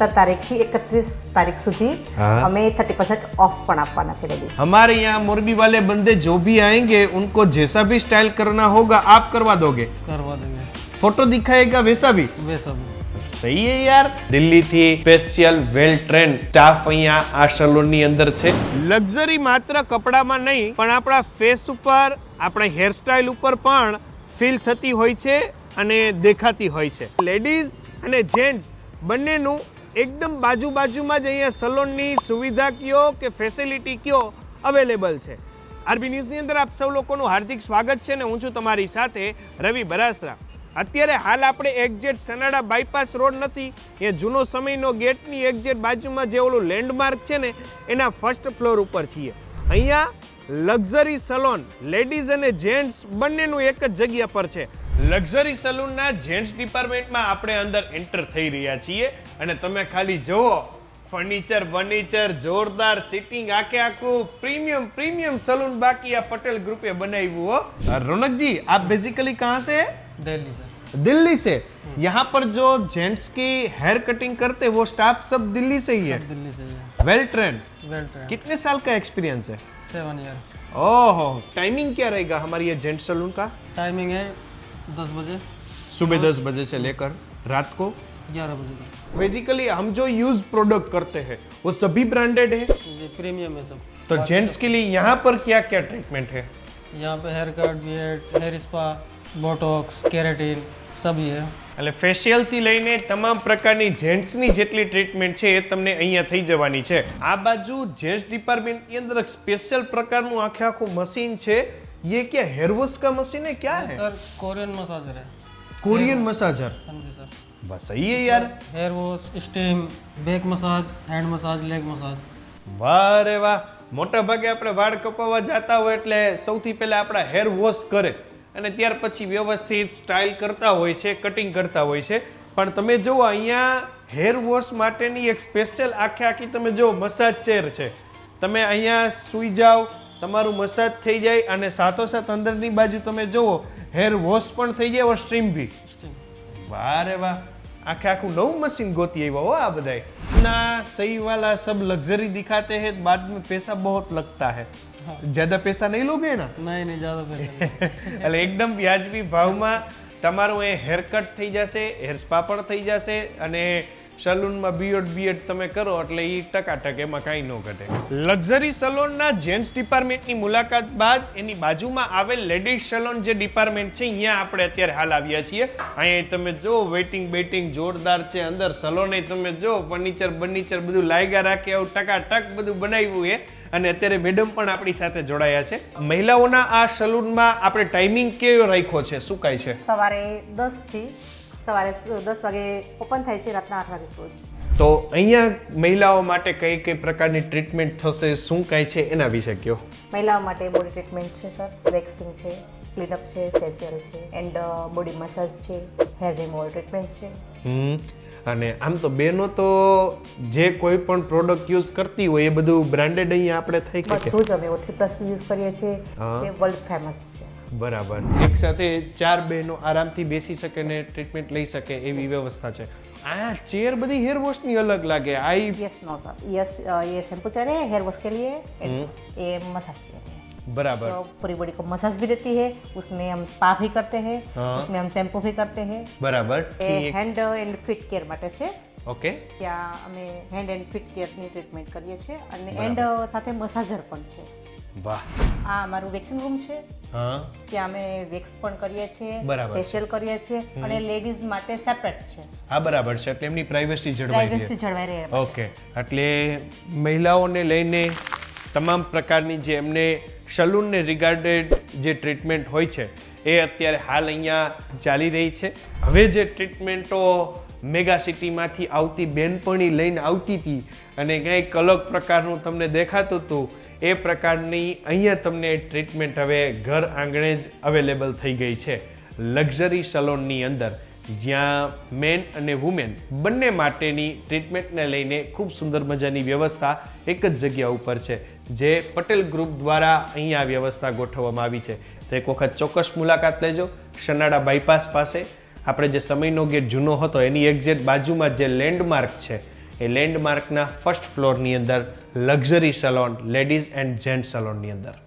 સત્તર તારીખથી એકત્રીસ તારીખ સુધી हाँ। અમે થર્ટી પર્સન્ટ ઓફ પણ આપવાના છે લેડીઝ हमारे यहाँ मोरबी वाले बंदे जो भी आएंगे उनको जैसा भी स्टाइल करना होगा आप करवा दोगे करवा देंगे फोटो दिखाएगा वैसा भी वे सब સહી હે યાર દિલ્હીથી સ્પેશિયલ વેલ ટ્રેન સ્ટાફ અહીંયા આ સલૂનની અંદર છે લક્ઝરી માત્ર કપડામાં નહીં પણ આપણા ફેસ ઉપર આપણા હેરસ્ટાઇલ ઉપર પણ ફીલ થતી હોય છે અને દેખાતી હોય છે લેડીઝ અને જેન્ટ્સ બંનેનું એકદમ બાજુ બાજુમાં જ અહીંયા સલોનની સુવિધા કયો કે ફેસિલિટી કયો અવેલેબલ છે. આરબી ન્યૂઝની અંદર આપ સૌ લોકોનું હાર્દિક સ્વાગત છે ને હું છું તમારી સાથે રવિ બરાસરા. અત્યારે હાલ આપણે એક્ઝેટ સનાડા બાયપાસ રોડ નથી, એ જૂનો સમયનો ગેટની એક્ઝેટ બાજુમાં જે ઓલું લેન્ડમાર્ક છે ને, એના ફર્સ્ટ ફ્લોર ઉપર છીએ. અહીંયા લક્ઝરી સલોન લેડીઝ અને જેન્ટ્સ બંનેનું એક જ જગ્યા પર છે. લક્ઝરી સલૂનના જેન્ટ્સ ડિપાર્ટમેન્ટમાં આપણે અંદર એન્ટર થઈ રહ્યા છીએ અને તમે ખાલી જુઓ ફર્નિચર ફર્નિચર જોરદાર સિટિંગ આખે આખું પ્રીમિયમ પ્રીમિયમ સલૂન બાકી આ પટેલ ગ્રુપે બનાવ્યું હો અ, रौनक जी आप बेसिकली कहाँ से हैं दिल्ली से दिल्ली से यहाँ पर जो जेंट्स की हेयर कटिंग करते हैं वो स्टाफ सब दिल्ली से ही है दिल्ली से ही वेल ट्रेंड वेल ट्रेन कितने साल का एक्सपीरियंस है सेवन ईयर ओहो टाइमिंग क्या रहेगा हमारी ये जेंट्स सलून का टाइमिंग है दस बजे सुबह दस बजे से लेकर रात को ग्यारह बजे तक बेसिकली हम जो यूज प्रोडक्ट करते हैं वो सभी ब्रांडेड है ये प्रीमियम है सब तो जेंट्स के लिए यहाँ पर क्या क्या ट्रीटमेंट है यहाँ पे hair cut beard hair spa botox keratin सभी है એટલે ફેશિયલથી લઈને તમામ પ્રકારની જેન્ટ્સની જેટલી ટ્રીટમેન્ટ છે એ તમને અહીંયા થઈ જવાની છે આ બાજુ જેન્ટ્સ ડિપાર્ટમેન્ટની અંદર એક સ્પેશિયલ પ્રકારનું આખે આખું મશીન છે ये क्या हेयर वॉश का मशीन है क्या है सर कोरियन मसाजर है कोरियन मसाजर हाँ जी सर बस सही है यार hair wash steam back massage hand massage leg massage વાહ રે વાહ મોટા ભાગે આપણે વાળ કપાવવા જતા હોય એટલે સૌથી પહેલા આપણા હેર વોશ કરે અને ત્યાર પછી વ્યવસ્થિત સ્ટાઇલ કરતા હોય છે કટિંગ કરતા હોય છે પણ તમે જુઓ અહીંયા હેર વોશ માટેની એક સ્પેશિયલ આખે આખી તમે જુઓ મસાજ ચેર છે તમે અહીંયા સૂઈ જાઓ તમારું મસાજ થઈ જાય અને સાથો સાથ અંદરની બાજુ તમે જુઓ હેર વોશ પણ થઈ જાય સ્ટ્રીમ બી વાહ રે વાહ. આખે આખું નવું મશીન ગોતી આવ્યા હો આ બધાય. ના સહી વાલા સબ લક્ઝરી દિખાતે હે બાદ મેં પૈસા બહોત લગતા હે. જ્યાદા પૈસા નહીં લોગે ના નહીં નહીં જ્યાદા પૈસા એટલે એકદમ વ્યાજબી ભાવમાં તમારું એ હેર કટ થઈ જશે હેર સ્પા પણ થઈ જશે અને સલૂનમાં બીએડ બીએડ તમે કરો એટલે એ ટકાટક એમાં કાંઈ ન ઘટે. લક્ઝરી સલોનના જેન્ટ્સ ડિપાર્ટમેન્ટની મુલાકાત બાદ એની બાજુમાં આવેલ લેડીઝ સલોન જે ડિપાર્ટમેન્ટ છે અહીંયા આપણે અત્યારે હાલ આવ્યા છીએ. અહીંયા તમે જો વેઇટિંગ બેટિંગ જોરદાર છે, અંદર સલોને તમે જો ફર્નિચર બર્નિચર બધું લાયગા રાખે એવું ટકાટક બધું બનાવ્યું છે. અને અત્યારે મેડમ પણ આપણી સાથે જોડાયા છે. મહિલાઓના આ સલૂનમાં આપણે ટાઈમિંગ કેવો રાખ્યો છે? શું કાંઈ છે? સવારે દસથી સવારે દસ વાગે ઓપન થાય છે રાતના આઠ વાગે ક્લોઝ તો અહીંયા મહિલાઓ માટે કઈ કઈ પ્રકારની ટ્રીટમેન્ટ થશે? શું કાંઈ છે? એના વિશે કયો. મહિલાઓ માટે બોડી ટ્રીટમેન્ટ છે સર વેક્સિંગ છે ક્લીનઅપ છે ફેશિયલ છે એન્ડ બોડી મસાજ છે હેર રિમૂવલ ટ્રીટમેન્ટ છે. અને આમ તો બેનો તો જે કોઈ પણ પ્રોડક્ટ યુઝ કરતી હોય એ બધું બ્રાન્ડેડ અહીંયા આપણે થઈ શકે બધું જ અમે ઓથી પ્લસ યુઝ કરીએ છીએ હા. તે વર્લ્ડ ફેમસ છે બરાબર એક સાથે ચાર બહેનો આરામથી બેસી શકે ને ટ્રીટમેન્ટ લઈ શકે એવી વ્યવસ્થા છે આ ચેર બધી હેર વોશની અલગ લાગે આ ઈ यस नो सर यस ये शैम्पू चेयर है हेयर वॉश के लिए and ये मसाज चेयर है બરાબર तो पूरी बॉडी को मसाज भी देती है उसमें हम स्पा भी करते हैं हाँ। उसमें हम शैम्पू भी करते हैं બરાબર એ હેન્ડ એન્ડ ફીટ કેર માટે છે ઓકે ત્યાં અમે હેન્ડ એન્ડ ફીટ કેરની ટ્રીટમેન્ટ કરીએ છીએ અને એન્ડ સાથે મસાજર પણ છે વાહ આ અમારું વેક્સિંગ રૂમ છે હા ત્યાં અમે વેક્સ પણ કરીએ છીએ બરાબર છે. ફેશિયલ કરીએ છીએ અને લેડીઝ માટે સેપરેટ છે હા બરાબર છે એટલે એમની પ્રાઇવસી જળવાઈ રહે પ્રાઇવેસી જળવાઈ રહે ઓકે એટલે મહિલાઓને લઈને તમામ પ્રકારની જે એમને સલૂનને રિગાર્ડેડ જે ટ્રીટમેન્ટ હોય છે, એ અત્યારે હાલ અહીંયા ચાલી રહી છે. હવે જે ટ્રીટમેન્ટો મેગા સિટીમાંથી આવતી બેનપણી લઈને આવતી હતી અને કંઈક અલગ પ્રકારનું તમને દેખાતું હતું, એ પ્રકારની અહીંયા તમને ટ્રીટમેન્ટ હવે ઘર આંગણે જ અવેલેબલ થઈ ગઈ છે. લક્ઝરી સલોનની અંદર, જ્યાં મેન અને વુમેન બંને માટેની ટ્રીટમેન્ટને લઈને ખૂબ સુંદર મજાની વ્યવસ્થા એક જ જગ્યા ઉપર છે. જે પટેલ ગ્રુપ દ્વારા અહીંયા વ્યવસ્થા ગોઠવવામાં આવી છે. તો એક વખત ચોક્કસ મુલાકાત લેજો. શનાડા બાયપાસ પાસે. આપણે જે સમયનો ગેટ જૂનો હતો, એની એક્ઝેક્ટ બાજુમાં જે લેન્ડમાર્ક છે, એ લેન્ડમાર્કના ફર્સ્ટ ફ્લોરની અંદર luxury salon ladies and gent સલોનની અંદર.